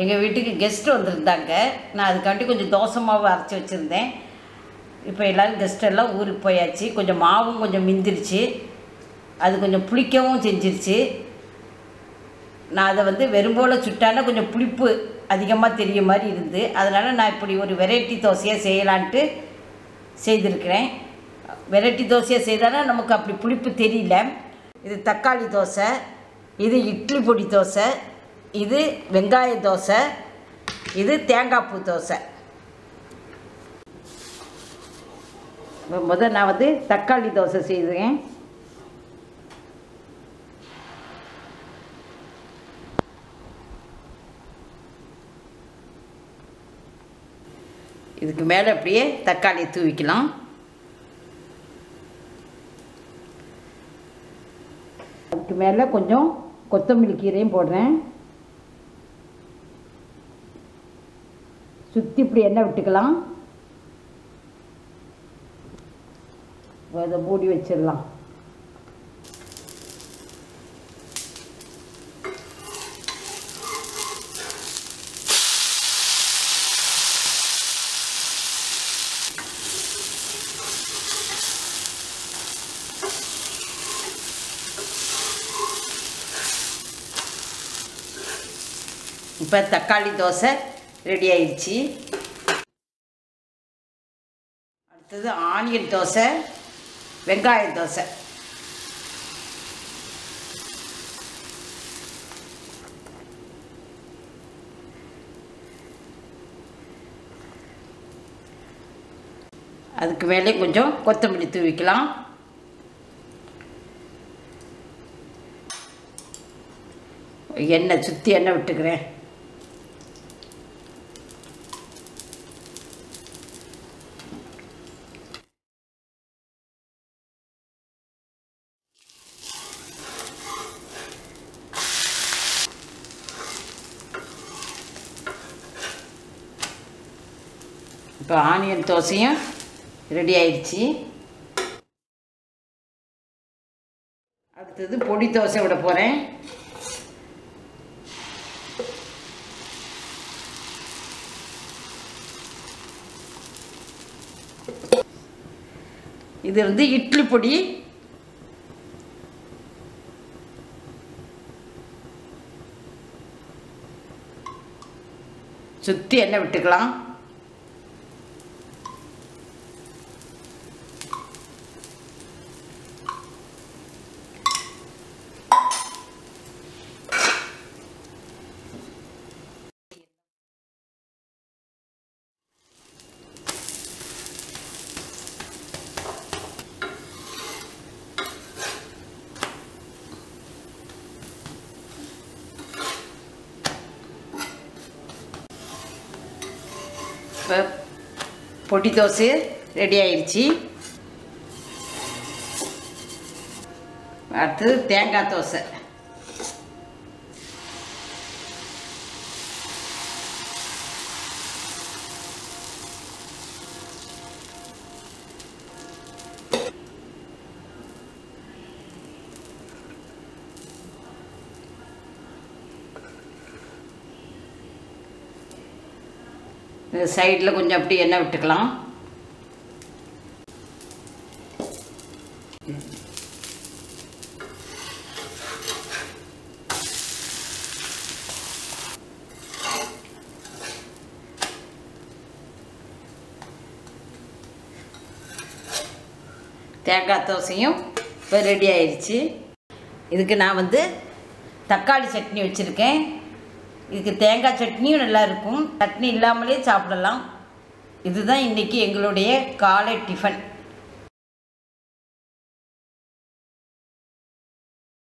எங்கள் வீட்டுக்கு கெஸ்ட் வந்திருந்தாங்க. நான் அதுக்காண்டி கொஞ்சம் தோசை மாவு அரைச்சி வச்சுருந்தேன். இப்போ எல்லோரும் கெஸ்ட் எல்லாம் ஊருக்கு போயாச்சு. கொஞ்சம் மாவும் கொஞ்சம் மிந்திருச்சு. அது கொஞ்சம் புளிக்கவும் செஞ்சிருச்சு. நான் அதை வந்து வெறும்போல் சுட்டானா கொஞ்சம் புளிப்பு அதிகமாக தெரிய மாதிரி இருந்து அதனால் நான் இப்படி ஒரு வெரைட்டி தோசையாக செய்யலான்ட்டு செய்திருக்கிறேன். வெரைட்டி தோசையாக செய்தானா நமக்கு அப்படி புளிப்பு தெரியல. இது தக்காளி தோசை இது இட்லி பொடி தோசை இது வெங்காய தோசை இது தேங்காய் பூ தோசை. முதல் நான் வந்து தக்காளி தோசை செய்தேன் இதுக்கு மேலே அப்படியே தக்காளி தூவிக்கலாம். அதுக்கு மேலே கொஞ்சம் கொத்தமல்லி கீரையும் போடுறேன். சுற்றி இப்படி எண்ணெய் விட்டுக்கலாம்? அதை மூடி வச்சிடலாம். இப்போ தக்காளி தோசை. ரெடி ஆயிடுச்சு. அடுத்தது ஆனியன் தோசை வெங்காய தோசை. அதுக்கு மேலே கொஞ்சம் கொத்தமல்லி தூவிக்கலாம். எண்ணெய் சுற்றி எண்ணெய் விட்டுக்கிறேன். இப்போ ஆனியன் தோசையும் ரெடி ஆயிடுச்சு. அடுத்தது பொடி தோசை விட போகிறேன் இது வந்து இட்லி பொடி. சுற்றி எண்ணெய் விட்டுக்கலாம். இப்போ பொடி தோசை ரெடி ஆயிடுச்சு அடுத்தது தேங்காய் தோசை. சைடில் கொஞ்சம் அப்படி எண்ணெய் விட்டுக்கலாம். தேங்காய் தோசையும் இப்போ ரெடி ஆயிடுச்சு இதுக்கு நான் வந்து தக்காளி சட்னி வச்சுருக்கேன். இதுக்கு தேங்காய் சட்னியும் நல்லா இருக்கும். சட்னி இல்லாமலே சாப்பிடலாம். இதுதான் இன்றைக்கி எங்களுடைய காலை டிஃபன்